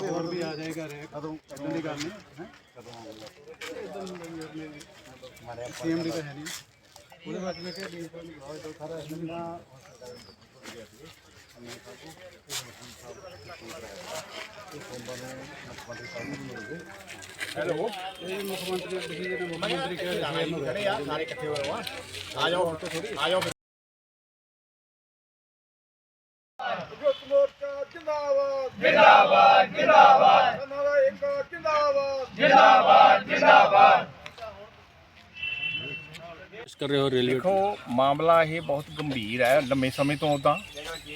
ਹੋਰ ਵੀ ਆ ਜਾਏਗਾ ਰੇ ਕਦੋਂ ਇਦਾਂ ਦੀ ਗੱਲ ਨਹੀਂ ਹੈ ਕਦੋਂ ਸੀਐਮ ਦੀ ਤਾਂ ਹੈ ਨਹੀਂ ਉਹਦੇ ਬਾਅਦ ਮੈਂ ਕਿਹਾ ਡੀ ਤੋਂ ਬਹੁਤ ਤੋਂ ਹੈਲੋ। ਇਹ ਮੁੱਖ ਮੰਤਰੀ ਤੁਸੀਂ ਜਿਹੜੇ ਮੁੱਖ ਮੰਤਰੀ ਕਿਹਾ ਖੜੇ ਆ ਸਾਰੇ ਇਕੱਠੇ ਹੋਏ ਆ ਆ ਜਾਓ ਆ ਜਾਓ ਮੋਰਚਾ ਜਿੰਦਾਬਾਦ। ਜਿੰਦਾਬਾਦ ਜਿੰਦਾਬਾਦ। ਨਾਰਾ ਇੱਕ ਜਿੰਦਾਬਾਦ ਕਰ ਰਹੇ ਹੋ ਰੇਲਵੇ ਦੇਖੋ ਮਾਮਲਾ ਇਹ ਬਹੁਤ ਗੰਭੀਰ ਹੈ ਲੰਮੇ ਸਮੇਂ ਤੋਂ ਤਾਂ।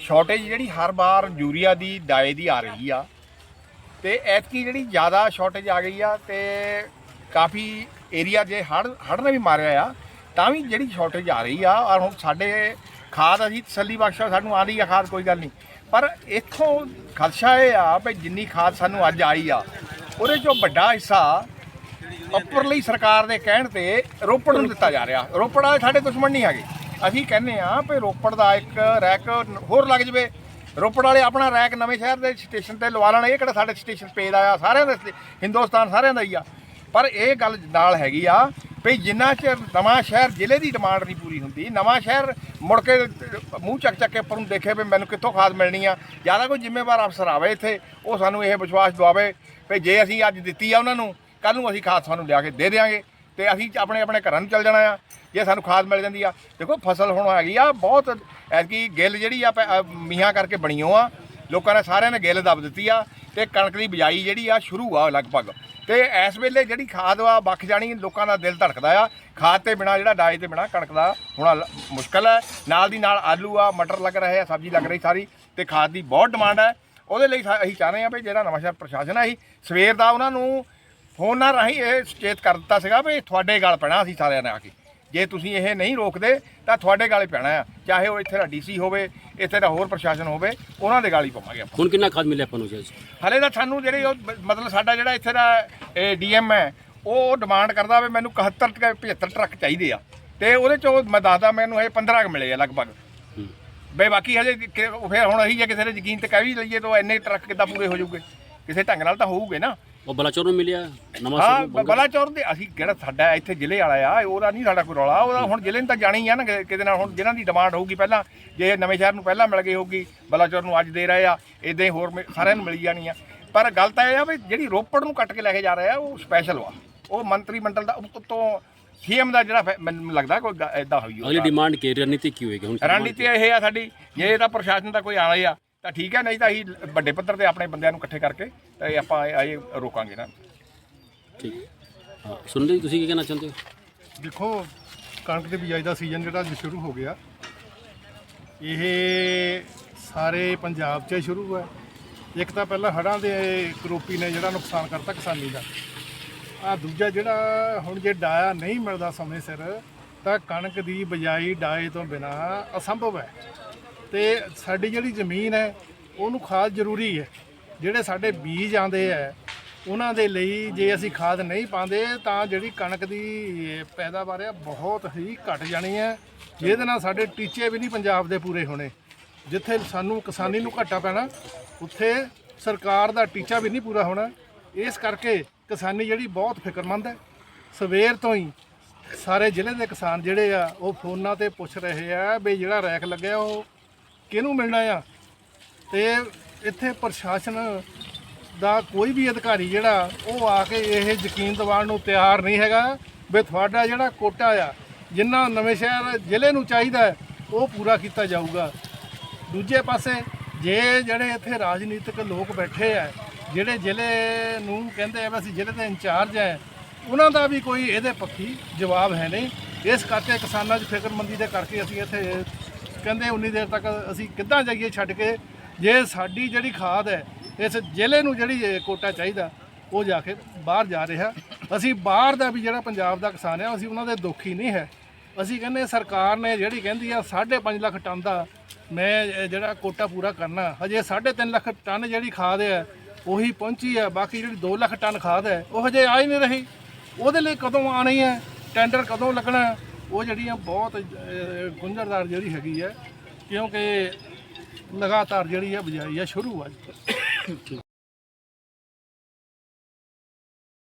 ਸ਼ਾਰਟੇਜ ਜਿਹੜੀ ਹਰ ਵਾਰ ਯੂਰੀਆ ਦੀ ਡਾਏ ਦੀ ਆ ਰਹੀ ਆ। ਤੇ ਐਤਕੀ ਜਿਹੜੀ ਜ਼ਿਆਦਾ ਸ਼ਾਰਟੇਜ ਆ ਗਈ ਆ ਤੇ ਕਾਫੀ ਏਰੀਆ ਜੇ ਹੜ ਹੜ ਨੇ ਵੀ ਮਾਰਿਆ ਆ, ਤਾਂ ਵੀ ਜਿਹੜੀ ਸ਼ਾਰਟੇਜ ਆ ਰਹੀ ਆ, ਔਰ ਹੁਣ ਸਾਡੇ ਖਾਦ ਅਸੀਂ ਤਸੱਲੀ ਬਖਸ਼ਾ ਸਾਨੂੰ ਆ ਰਹੀ ਆ ਖਾਦ, ਕੋਈ ਗੱਲ ਨਹੀਂ। ਪਰ ਇੱਥੋਂ ਖਦਸ਼ਾ ਇਹ ਆ ਵੀ ਜਿੰਨੀ ਖਾਦ ਸਾਨੂੰ ਅੱਜ ਆਈ ਆ, ਉਹਦੇ ਚੋਂ ਵੱਡਾ ਹਿੱਸਾ ਉੱਪਰਲੀ ਸਰਕਾਰ ਦੇ ਕਹਿਣ ਤੇ ਰੋਪੜ ਨੂੰ ਦਿੱਤਾ ਜਾ ਰਿਹਾ। ਰੋਪੜ ਵਾਲੇ ਸਾਡੇ ਦੁਸ਼ਮਣ ਨਹੀਂ ਹੈਗੇ। ਅਸੀਂ ਕਹਿੰਦੇ ਆ ਵੀ ਰੋਪੜ ਦਾ ਇੱਕ ਰੈਕ ਹੋਰ ਲੱਗ ਜਵੇ। ਰੋਪੜ ਵਾਲੇ ਆਪਣਾ ਰੈਕ ਨਵੇਂ ਸ਼ਹਿਰ ਦੇ ਸਟੇਸ਼ਨ ਤੇ ਲਵਾ ਲੈਣ, ਇਹ ਕਿਹੜਾ ਸਾਡੇ ਸਟੇਸ਼ਨ ਪਏ ਦਾ ਆ ਸਾਰਿਆਂ ਦਾ ਸ- ਹਿੰਦੁਸਤਾਨ ਸਾਰਿਆਂ ਦਾ ਹੀ ਆ। ਪਰ ਇਹ ਗੱਲ ਨਾਲ ਹੈਗੀ ਆ ਵੀ ਜਿੰਨਾ ਚਿਰ ਨਵਾਂ ਸ਼ਹਿਰ ਜ਼ਿਲ੍ਹੇ ਦੀ ਡਿਮਾਂਡ ਨਹੀਂ ਪੂਰੀ ਹੁੰਦੀ, ਨਵਾਂ ਸ਼ਹਿਰ ਮੁੜ ਕੇ ਮੂੰਹ ਚੱਕ ਚੱਕ ਕੇ ਉੱਪਰ ਨੂੰ ਦੇਖੇ ਵੀ ਮੈਨੂੰ ਕਿੱਥੋਂ ਖਾਦ ਮਿਲਣੀ ਆ। ਜ਼ਿਆਦਾ ਕੋਈ ਜ਼ਿੰਮੇਵਾਰ ਅਫਸਰ ਆਵੇ ਇੱਥੇ, ਉਹ ਸਾਨੂੰ ਇਹ ਵਿਸ਼ਵਾਸ ਦਿਵਾਵੇ ਵੀ ਜੇ ਅਸੀਂ ਅੱਜ ਦਿੱਤੀ ਆ ਉਹਨਾਂ ਨੂੰ ਕੱਲ ਨੂੰ ਅਸੀਂ ਖਾਦ ਸਾਨੂੰ ਲਿਆ ਕੇ ਦੇ ਦੇਵਾਂਗੇ ਤੇ ਅਸੀਂ ਆਪਣੇ ਆਪਣੇ ਘਰਾਂ ਨੂੰ ਚੱਲ ਜਾਣਾ ਆ ਜੇ ਸਾਨੂੰ ਖਾਦ ਮਿਲ ਜਾਂਦੀ ਆ। ਦੇਖੋ ਫਸਲ ਹੁਣ ਹੈਗੀ ਆ ਬਹੁਤ ਐਤਕੀ ਗਿੱਲ ਜਿਹੜੀ ਆ ਪੈ- ਅ, ਕਰਕੇ ਬਣੀਓ ਆ। ਲੋਕਾਂ ਨੇ ਸਾਰਿਆਂ ਨੇ ਗਿੱਲ ਦੱਬ ਦਿੱਤੀ ਆ ਤੇ ਕਣਕ ਦੀ ਬਿਜਾਈ ਜਿਹੜੀ ਆ ਸ਼ੁਰੂ ਆ ਲਗਭਗ। ਤੇ ਇਸ ਵੇਲੇ ਜਿਹੜੀ ਖਾਦ ਆ ਬਖ ਜਾਣੀ ਲੋਕਾਂ ਦਾ ਦਿਲ ਧੜਕਦਾ ਆ। ਖਾਦ ਤੇ ਬਿਨਾ ਜਿਹੜਾ ਡਾਏ ਤੇ ਬਿਨਾ ਕਣਕ ਦਾ ਹੋਣਾ ਲ- ਮੁਸ਼ਕਲ ਹੈ ਨਾਲ ਦੀ ਨਾਲ ਆਲੂ ਆ ਮਟਰ ਲੱਗ ਰਹੇ ਆ ਸਬਜ਼ੀ ਲੱਗ ਰਹੀ ਸਾਰੀ ਤੇ ਖਾਦ ਦੀ ਬਹੁਤ ਡਿਮਾਂਡ ਹੈ ਉਹਦੇ ਲਈ ਸਾ- ਅਸੀਂ ਚਾਹ ਰਹੇ ਹਾਂ ਵੀ ਜਿਹੜਾ ਨਵਾਂਸ਼ਹਿਰ ਪ੍ਰਸ਼ਾਸਨ ਹੈ ਅਸੀਂ ਸਵੇਰ ਦਾ ਉਹਨਾਂ ਨੂੰ ਫੋਨਾਂ ਰਾਹੀਂ ਇਹ ਸੁਚੇਤ ਕਰ ਦਿੱਤਾ ਸੀਗਾ ਵੀ ਤੁਹਾਡੇ ਗੱਲ ਪੈਣਾ ਅਸੀਂ ਸਾਰਿਆਂ ਨੇ ਆ ਕੇ। ਜੇ ਤੁਸੀਂ ਇਹ ਨਹੀਂ ਰੋਕਦੇ ਤਾਂ ਤੁਹਾਡੇ ਗਾਲੇ ਪੈਣਾ ਆ। ਚਾਹੇ ਉਹ ਇੱਥੇ ਦਾ ਡੀਸੀ ਹੋਵੇ ਇੱਥੇ ਦਾ ਹੋਰ ਪ੍ਰਸ਼ਾਸਨ ਹੋਵੇ ਉਹਨਾਂ ਦੇ ਗਾਲੀ ਪਾਵਾਂਗੇ ਆਪਾਂ। ਹੁਣ ਕਿੰਨਾ ਖਾਦ ਮਿਲਿਆ ਆਪਾਂ ਨੂੰ ਜੀ ਹਲੇ ਤਾਂ ਸਾਨੂੰ ਜਿਹੜੀ ਉਹ ਮਤਲਬ ਸਾਡਾ ਜਿਹੜਾ ਇੱਥੇ ਦਾ ਡੀਐਮ ਹੈ ਉਹ ਡਿਮਾਂਡ ਕਰਦਾ ਵੀ ਮੈਨੂੰ 71 ਟਰੱਕ 75 ਟਰੱਕ ਚਾਹੀਦੇ ਆ। ਤੇ ਉਹਦੇ ਚੋਂ ਮੈਂ ਦੱਸਦਾ ਮੈਨੂੰ ਹਜੇ 15 ਕੁ ਮਿਲੇ ਆ ਲਗਭਗ। ਹੂੰ। ਬਈ ਬਾਕੀ ਹਜੇ ਫਿਰ ਹੁਣ ਅਸੀਂ ਜੇ ਕਿਸੇ ਦੇ ਯਕੀਨ ਤੇ ਕਹਿ ਵੀ ਲਈਏ ਤਾਂ ਇੰਨੇ ਟਰੱਕ ਕਿੱਦਾਂ ਪੂਰੇ ਹੋ ਜਾਊਗੇ? ਕਿਸੇ ਢੰਗ ਨਾਲ ਤਾਂ ਹੋਊਗੇ ਨਾ। ਉਹ ਬਲਾਚੌਰ ਨੂੰ ਮਿਲਿਆ ਨਵਾਂ ਹਾਂ ਨੂੰ ਬਲਾਚੌਰ ਦੇ ਅਸੀਂ ਕਿਹੜਾ ਸਾਡਾ ਇੱਥੇ ਜ਼ਿਲ੍ਹੇ ਵਾਲਾ ਆ ਉਹਦਾ ਨਹੀਂ ਸਾਡਾ ਕੋਈ ਰੌਲਾ ਉਹਦਾ ਹੁਣ ਜ਼ਿਲ੍ਹੇ ਨੂੰ ਤਾਂ ਜਾਣੀ ਆ ਨਾ ਕਿ- ਕਿਤੇ ਨਾਲ ਹੁਣ ਜਿਨ੍ਹਾਂ ਦੀ ਡਿਮਾਂਡ ਹੋਊਗੀ ਪਹਿਲਾਂ ਜੇ ਨਵੇਂ ਸ਼ਹਿਰ ਨੂੰ ਪਹਿਲਾਂ ਮਿਲ ਗਈ ਹੋਊਗੀ ਬਲਾਚੌਰ ਨੂੰ ਅੱਜ ਦੇ ਰਹੇ ਆ ਇਦਾਂ ਹੀ ਹੋਰ ਮਿ- ਸਾਰਿਆਂ ਨੂੰ ਮਿਲ ਜਾਣੀ ਆ। ਪਰ ਗੱਲ ਤਾਂ ਇਹ ਆ ਵੀ ਜਿਹੜੀ ਰੋਪੜ ਨੂੰ ਕੱਟ ਕੇ ਲੈ ਕੇ ਜਾ ਰਹੇ ਆ ਉਹ ਸਪੈਸ਼ਲ ਵਾ। ਉਹ ਮੰਤਰੀ ਮੰਡਲ ਦਾ ਉੱਤੋਂ ਸੀਐਮ ਦਾ ਜਿਹੜਾ ਫੈ- ਮੈਨੂੰ ਲੱਗਦਾ ਕੋਈ ਇਦਾਂ ਹੋਈ ਅਗਲੀ ਹੋਊਗਾ ਡਿਮਾਂਡ ਕੀ ਰਣਨੀਤੀ ਕੀ ਹੋਏਗੀ ਹੁਣ? ਰਣਨੀਤੀ ਇਹ ਆ ਸਾਡੀ ਜੇ ਇਹਦਾ ਪ੍ਰਸ਼ਾਸਨ ਦਾ ਕੋਈ ਆ ਰਿਹਾ ਤਾਂ ਠੀਕ ਹੈ ਨਹੀਂ ਤਾਂ ਅਸੀਂ ਵੱਡੇ ਪੱਧਰ ਤੇ ਆਪਣੇ ਬੰਦਿਆਂ ਨੂੰ ਇਕੱਠੇ ਕਰਕੇ ਤੇ ਆਪਾਂ ਇਹ ਇਹ ਰੋਕਾਂਗੇ ਨਾ। ਠੀਕ। ਹਾਂ ਸੁਣਦੇ ਜੀ, ਤੁਸੀਂ ਕੀ ਕਹਿਣਾ ਚਾਹੁੰਦੇ ਹੋ? ਦੇਖੋ ਕਣਕ ਦੀ ਬਿਜਾਈ ਦਾ ਸੀਜ਼ਨ ਜਿਹੜਾ ਅੱਜ ਸ਼ੁਰੂ ਹੋ ਗਿਆ। ਇਹ ਸਾਰੇ ਪੰਜਾਬ 'ਚ ਸ਼ੁਰੂ ਹੈ ਇੱਕ ਤਾਂ ਪਹਿਲਾਂ ਹੜ੍ਹਾਂ ਦੇ ਕਰੋਪੀ ਨੇ ਜਿਹੜਾ ਨੁਕਸਾਨ ਕਰਤਾ ਕਿਸਾਨੀ ਦਾ। ਆ ਦੂਜਾ ਜਿਹੜਾ ਹੁਣ ਜੇ ਡਾਇਆ ਨਹੀਂ ਮਿਲਦਾ ਸਮੇਂ ਸਿਰ ਤਾਂ ਕਣਕ ਦੀ ਬਿਜਾਈ ਡਾਏ ਤੋਂ ਬਿਨਾ ਅਸੰਭਵ ਹੈ। ਤੇ ਸਾਡੀ ਜਿਹੜੀ ਜ਼ਮੀਨ ਹੈ, ਉਹਨੂੰ ਖਾਦ ਜ਼ਰੂਰੀ ਹੈ। ਜਿਹੜੇ ਸਾਡੇ ਬੀਜ ਆਂਦੇ ਹੈ, ਉਹਨਾਂ ਦੇ ਲਈ ਜੇ ਅਸੀਂ ਖਾਦ ਨਹੀਂ ਪਾਉਂਦੇ, ਤਾਂ ਜਿਹੜੀ ਕਣਕ ਦੀ ਪੈਦਾਵਾਰ ਹੈ, ਬਹੁਤ ਹੀ ਘਟ ਜਾਣੀ ਹੈ। ਜਿਹਦੇ ਨਾਲ ਸਾਡੇ ਟੀਚੇ ਵੀ ਨਹੀਂ ਪੰਜਾਬ ਦੇ ਪੂਰੇ ਹੋਣੇ। ਜਿੱਥੇ ਸਾਨੂੰ ਕਿਸਾਨੀ ਨੂੰ ਘਾਟਾ ਪੈਣਾ, ਉੱਥੇ ਸਰਕਾਰ ਦਾ ਟੀਚਾ ਵੀ ਨਹੀਂ ਪੂਰਾ ਹੋਣਾ। ਇਸ ਕਰਕੇ ਕਿਸਾਨੀ ਜਿਹੜੀ ਬਹੁਤ ਫਿਕਰਮੰਦ ਹੈ। ਸਵੇਰ ਤੋਂ ਹੀ ਸਾਰੇ ਜ਼ਿਲ੍ਹੇ ਦੇ ਕਿਸਾਨ ਜਿਹੜੇ ਆ, ਉਹ ਫੋਨਾਂ ਤੇ ਪੁੱਛ ਰਹੇ ਆ ਵੀ ਜਿਹੜਾ ਰੈਕ ਲੱਗਿਆ, ਉਹ ਕਿਹਨੂੰ ਮਿਲਣਾ ਆ? ਤੇ ਇੱਥੇ ਪ੍ਰਸ਼ਾਸਨ ਦਾ ਕੋਈ ਵੀ ਅਧਿਕਾਰੀ ਜਿਹੜਾ, ਉਹ ਆ ਕੇ ਇਹ ਯਕੀਨ ਦਿਵਾਉਣ ਨੂੰ ਤਿਆਰ ਨਹੀਂ ਹੈਗਾ ਵੀ ਤੁਹਾਡਾ ਜਿਹੜਾ ਕੋਟਾ ਆ, ਜਿੰਨਾ ਨਵੇਂ ਸ਼ਹਿਰ ਜ਼ਿਲ੍ਹੇ ਨੂੰ ਚਾਹੀਦਾ ਉਹ ਪੂਰਾ ਕੀਤਾ ਜਾਊਗਾ। ਦੂਜੇ ਪਾਸੇ ਜੇ ਜਿਹੜੇ ਇੱਥੇ ਰਾਜਨੀਤਿਕ ਲੋਕ ਬੈਠੇ ਆ, ਜਿਹੜੇ ਜ਼ਿਲ੍ਹੇ ਨੂੰ ਕਹਿੰਦੇ ਆ ਵੀ ਅਸੀਂ ਜ਼ਿਲ੍ਹੇ ਦੇ ਇੰਚਾਰਜ ਆ, ਉਹਨਾਂ ਦਾ ਵੀ ਕੋਈ ਇਹਦੇ ਪੱਖੀ ਜਵਾਬ ਹੈ ਨਹੀਂ। ਇਸ ਕਰਕੇ ਕਿਸਾਨਾਂ 'ਚ ਫਿਕਰਮੰਦੀ ਦੇ ਕਰਕੇ ਅਸੀਂ ਇੱਥੇ ਕਹਿੰਦੇ ਉਨੀ ਦੇਰ ਤੱਕ ਅਸੀਂ ਕਿੱਦਾਂ ਜਾਈਏ ਛੱਡ ਕੇ? ਜੇ ਸਾਡੀ ਜਿਹੜੀ ਖਾਦ ਹੈ, ਇਸ ਜ਼ਿਲ੍ਹੇ ਨੂੰ ਜਿਹੜੀ ਕੋਟਾ ਚਾਹੀਦਾ, ਉਹ ਜਾ ਕੇ ਬਾਹਰ ਜਾ ਰਿਹਾ। ਅਸੀਂ ਬਾਹਰ ਦਾ ਵੀ ਜਿਹੜਾ ਪੰਜਾਬ ਦਾ ਕਿਸਾਨ ਹੈ, ਅਸੀਂ ਉਹਨਾਂ ਦੇ ਦੁਖੀ ਨਹੀਂ ਹੈ। ਅਸੀਂ ਕਹਿੰਦੇ ਸਰਕਾਰ ਨੇ ਜਿਹੜੀ ਕਹਿੰਦੀ ਆ 5.5 ਲੱਖ ਟਨ ਦਾ ਮੈਂ ਜਿਹੜਾ ਕੋਟਾ ਪੂਰਾ ਕਰਨਾ। ਹਜੇ 3.5 ਲੱਖ ਟਨ ਜਿਹੜੀ ਖਾਦ ਹੈ, ਉਹੀ ਪਹੁੰਚੀ ਹੈ। ਬਾਕੀ ਜਿਹੜੀ 2 ਲੱਖ ਟਨ ਖਾਦ ਹੈ, ਉਹ ਹਜੇ ਆ ਹੀ ਨਹੀਂ ਰਹੀ। ਉਹਦੇ ਲਈ ਕਦੋਂ ਆਣੀ ਹੈ? ਟੈਂਡਰ ਕਦੋਂ ਲੱਗਣਾ? ਹੈ? ਉਹ ਜਿਹੜੀਆਂ ਬਹੁਤ ਗੁੰਝਲਦਾਰ ਜਿਹੜੀ ਹੈਗੀ ਹੈ ਕਿਉਂਕਿ ਲਗਾਤਾਰ ਜਿਹੜੀ ਹੈ ਬਜਾਈ ਹੈ ਸ਼ੁਰੂ ਆ